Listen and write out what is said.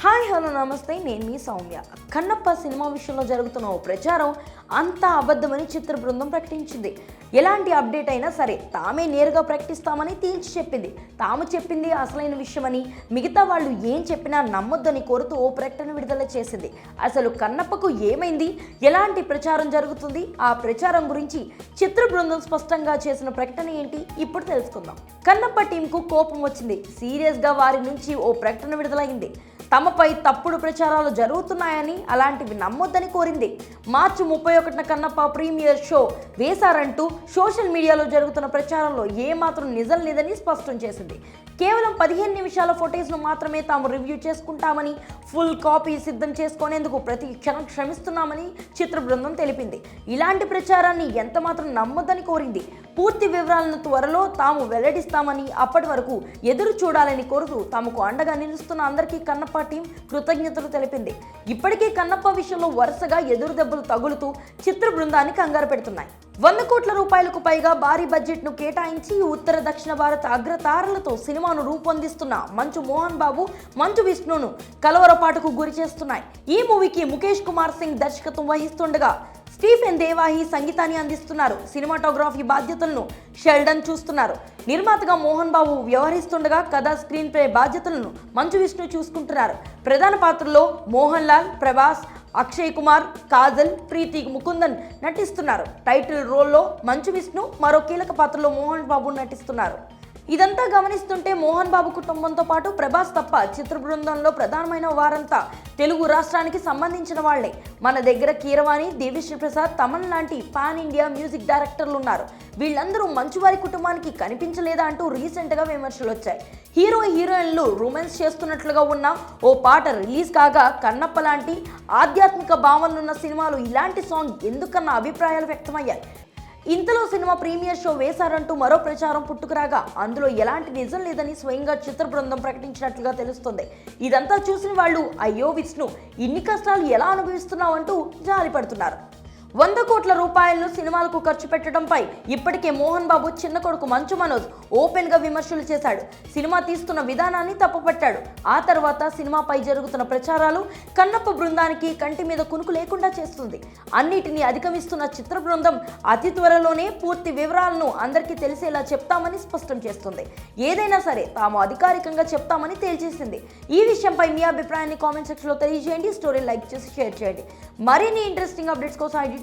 Hi hello నమస్తే. నేను మీ Soumya. Kannappa cinema విషయంలో జరుగుతున్న ఓ ప్రచారం అంతా అబద్ధమని చిత్ర బృందం ప్రకటించింది. ఎలాంటి అప్డేట్ అయినా సరే తామే నేరుగా ప్రకటిస్తామని తేల్చి చెప్పింది. తాము చెప్పింది అసలైన విషయమని మిగతా వాళ్ళు ఏం చెప్పినా నమ్మొద్దని కోరుతూ ఓ ప్రకటన విడుదల చేసింది. అసలు కన్నప్పకు ఏమైంది? ఎలాంటి ప్రచారం జరుగుతుంది? ఆ ప్రచారం గురించి చిత్ర బృందం స్పష్టంగా చేసిన ప్రకటన ఏంటి? ఇప్పుడు తెలుసుకుందాం. కన్నప్ప టీంకు కోపం వచ్చింది. సీరియస్గా వారి నుంచి ఓ ప్రకటన విడుదలైంది. తమపై తప్పుడు ప్రచారాలు జరుగుతున్నాయని అలాంటివి నమ్మొద్దని కోరింది. మార్చి ముప్పై ఒకటిన కన్నప్ప ప్రీమియర్ షో వేశారంటూ సోషల్ మీడియాలో జరుగుతున్న ప్రచారంలో ఏమాత్రం నిజం లేదని స్పష్టం చేసింది. కేవలం పదిహేను నిమిషాల ఫొటేజ్ను మాత్రమే తాము రివ్యూ చేసుకుంటామని ఫుల్ కాపీ సిద్ధం చేసుకునేందుకు ప్రతి క్షణం శ్రమిస్తున్నామని చిత్ర బృందం తెలిపింది. ఇలాంటి ప్రచారాన్ని ఎంతమాత్రం నమ్మొద్దని కోరింది. పూర్తి వివరాలను త్వరలో తాము వెల్లడిస్తామని అప్పటి వరకు ఎదురు చూడాలని కోరుతూ తమకు అండగా నిలుస్తున్న అందరికీ కన్నప్ప టీం కృతజ్ఞతలు తెలిపింది. ఇప్పటికే కన్నప్ప విషయంలో వరుసగా ఎదురు దెబ్బలు తగులుతూ చిత్ర బృందాన్ని కంగారు పెడుతున్నాయి. వంద కోట్ల రూపాయలకు పైగా భారీ బడ్జెట్ను కేటాయించి ఉత్తర దక్షిణ భారత అగ్రతారలతో సినిమాను రూపొందిస్తున్న మంచు మోహన్ బాబు మంచు విష్ణును కలవరపాటుకు గురి చేస్తున్నాయి. ఈ మూవీకి ముఖేష్ కుమార్ సింగ్ దర్శకత్వం వహిస్తుండగా స్టీఫెన్ దేవాహి సంగీతాన్ని అందిస్తున్నారు. సినిమాటోగ్రఫీ బాధ్యతలను షెల్డన్ చూస్తున్నారు. నిర్మాతగా మోహన్ బాబు వ్యవహరిస్తుండగా కథ స్క్రీన్ ప్లే బాధ్యతలను మంచు విష్ణు చూసుకుంటున్నారు. ప్రధాన పాత్రలో మోహన్ లాల్ ప్రభాస్ అక్షయ్ కుమార్ కాజల్ ప్రీతి ముకుందన్ నటిస్తున్నారు. టైటిల్ రోల్లో మంచు విష్ణు మరో కీలక పాత్రలో మోహన్ బాబు నటిస్తున్నారు. ఇదంతా గమనిస్తుంటే మోహన్ బాబు కుటుంబంతో పాటు ప్రభాస్ తప్ప చిత్ర బృందంలో ప్రధానమైన వారంతా తెలుగు రాష్ట్రానికి సంబంధించిన వాళ్ళే. మన దగ్గర కీరవాణి దేవిశ్రీ ప్రసాద్ తమన్ లాంటి పాన్ ఇండియా మ్యూజిక్ డైరెక్టర్లు ఉన్నారు. వీళ్ళందరూ మంచువారి కుటుంబానికి కనిపించలేదా అంటూ రీసెంట్గా విమర్శలు వచ్చాయి. హీరో హీరోయిన్లు రొమాన్స్ చేస్తున్నట్లుగా ఉన్న ఓ పాట రిలీజ్ కాగా కన్నప్ప లాంటి ఆధ్యాత్మిక భావనలున్న సినిమాలు ఇలాంటి సాంగ్ ఎందుకన్న అభిప్రాయాలు వ్యక్తమయ్యాయి. ఇంతలో సినిమా ప్రీమియర్ షో వేశారంటూ మరో ప్రచారం పుట్టుకురాగా. అందులో ఎలాంటి నిజం లేదని స్వయంగా చిత్ర బృందం ప్రకటించినట్లుగా తెలుస్తుంది. ఇదంతా చూసిన వాళ్ళు అయ్యో విష్ణు ఇన్ని కష్టాలు ఎలా అనుభవిస్తున్నావు? అంటూ జాలిపడుతున్నారు. వంద కోట్ల రూపాయలను సినిమాలకు ఖర్చు పెట్టడంపై ఇప్పటికే మోహన్ బాబు చిన్న కొడుకు మంచు మనోజ్ ఓపెన్గా విమర్శలు చేశాడు. సినిమా తీస్తున్న విధానాన్ని తప్పుపట్టాడు. ఆ తర్వాత సినిమాపై జరుగుతున్న ప్రచారాలు కన్నప్ప బృందానికి కంటి మీద కునుకు లేకుండా చేస్తుంది. అన్నిటినీ అధిగమిస్తున్న చిత్ర బృందం అతి త్వరలోనే పూర్తి వివరాలను అందరికీ తెలిసేలా చెప్తామని స్పష్టం చేస్తుంది. ఏదైనా సరే తాము అధికారికంగా చెప్తామని తేల్చేసింది. ఈ విషయంపై మీ అభిప్రాయాన్ని కామెంట్ సెక్షన్లో తెలియజేయండి. స్టోరీ లైక్ చేసి షేర్ చేయండి. మరిన్ని ఇంట్రెస్టింగ్ అప్డేట్స్ కోసం ఐడి